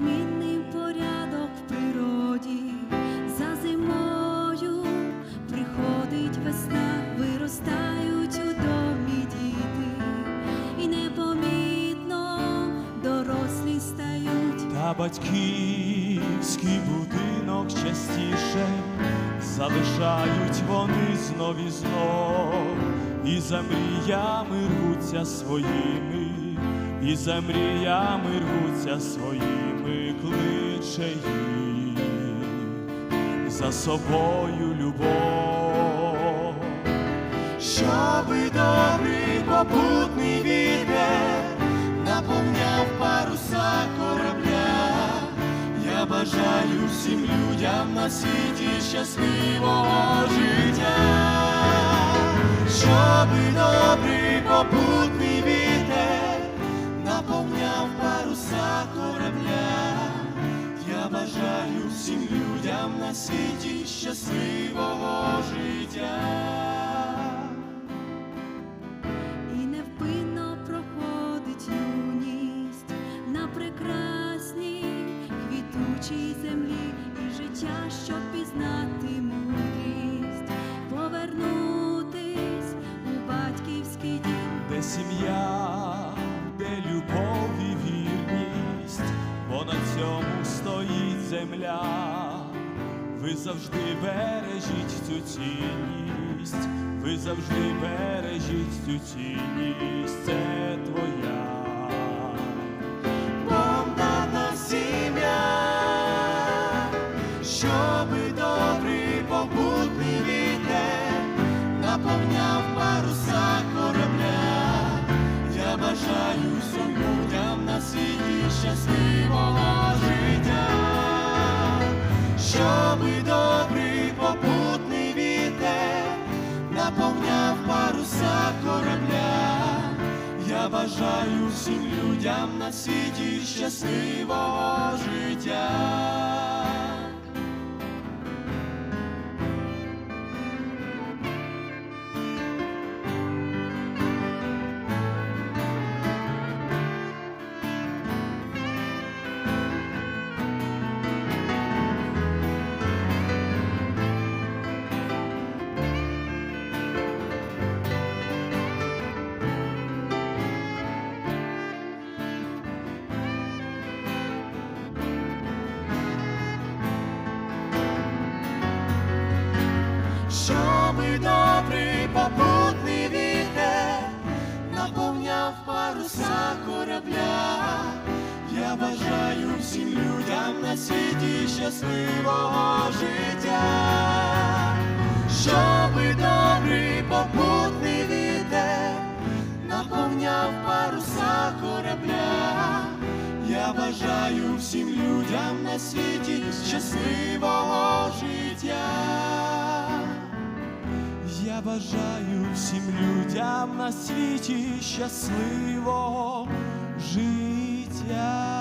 незмінний порядок в природі, за зимою приходить весна, виростають у домі діти, і непомітно дорослі стають. Та батьківський будинок частіше залишають вони знов і знов, і за мріями рвуться своїми, і за мріями рвуться своїми, кличе їх за собою любов. Щоби добрий попутний вітер наповняв паруса корабля. Я бажаю всім людям на світі щасливого життя, щоби добрий попутний на світі щасливого життя. І невпинно проходить юність на прекрасній квітучій землі, і життя, щоб пізнати мудрість, повернутись у батьківський дім. де сім'я, де любов і вірність, бо на цьому стоїть земля. Ви завжди бережіть цю цінність, ви завжди бережіть цю цінність, це твоя. Помдана сім'я, щоби добрий щоби добрий попутний вітер наповняв паруса корабля. Я бажаю всім людям на світі щасливого життя. Щоби добрий попутний вітер наповняв паруса корабля. Я бажаю всім людям на світі щасливого життя, щоби добрий попутний вітер наповняв паруса корабля. Я бажаю всім людям на світі щасливого. Я бажаю всім людям на світі щасливого життя.